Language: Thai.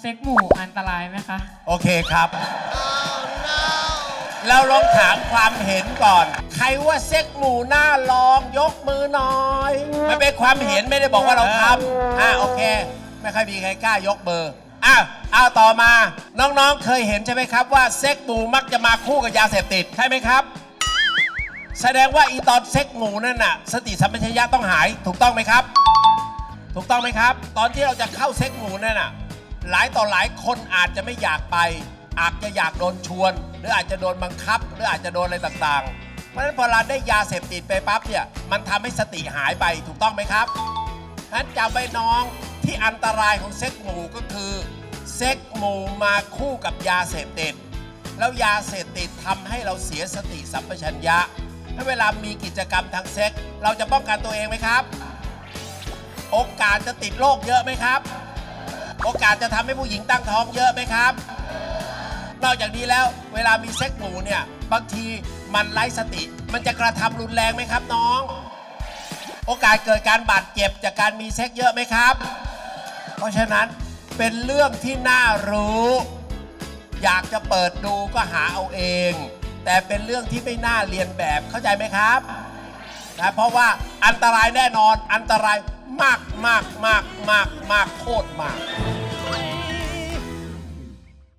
เซ็กหมูอันตรายไหมคะ โอเคครับ เราลองถามความเห็นก่อน ใครว่าเซ็กหมูหน้าลองยกมือหน่อย มันเป็นความเห็นไม่ได้บอกว่าเราทำอ่าโอเค ไม่ค่อยมีใครกล้ายกมือร์อะเอาต่อมา น้องๆเคยเห็นใช่ไหมครับว่าเซ็กหมูมักจะมาคู่กับยาเสพติดใช่ไหมครับ แสดงว่าอีตอนเซ็กหมูนั่นน่ะ สติสัมปชัญญะต้องหายถูกต้องไหมครับ ถูกต้องไหมครับ ตอนที่เราจะเข้าเซ็กหมูนั่นน่ะ หลายต่อหลายคนอาจจะไม่อยากไป อาจจะอยากโดนชวน หรืออาจจะโดนบังคับ หรืออาจจะโดนอะไรต่างๆ เพราะฉะนั้นพอเราได้ยาเสพติดไปปั๊บเนี่ยมันทำให้สติหายไปถูกต้องไหมครับฉะนั้นจำไว้น้องที่อันตรายของเซ็กหมูก็คือเซ็กหมูมาคู่กับยาเสพติดแล้วยาเสพติดทำให้เราเสียสติสัมปชัญญะถ้าเวลามีกิจกรรมทางเซ็กเราจะป้องกันตัวเองไหมครับ โอกาสจะติดโรคเยอะไหมครับ โอกาสจะทำให้ผู้หญิงตั้งท้องเยอะไหมครับ นอกจากนี้แล้วเวลามีเซ็กหมูเนี่ยบางทีมันไร้สติ มันจะกระทำรุนแรงไหมครับน้อง โอกาสเกิดการบาดเจ็บจากการมีเซ็กเยอะไหมครับ เพราะฉะนั้นเป็นเรื่องที่น่ารู้ อยากจะเปิดดูก็หาเอาเอง แต่เป็นเรื่องที่ไม่น่าเรียนแบบเข้าใจไหมครับนะเพราะว่าอันตรายแน่นอนอันตราย มากมากมากมากมากโคตรมาก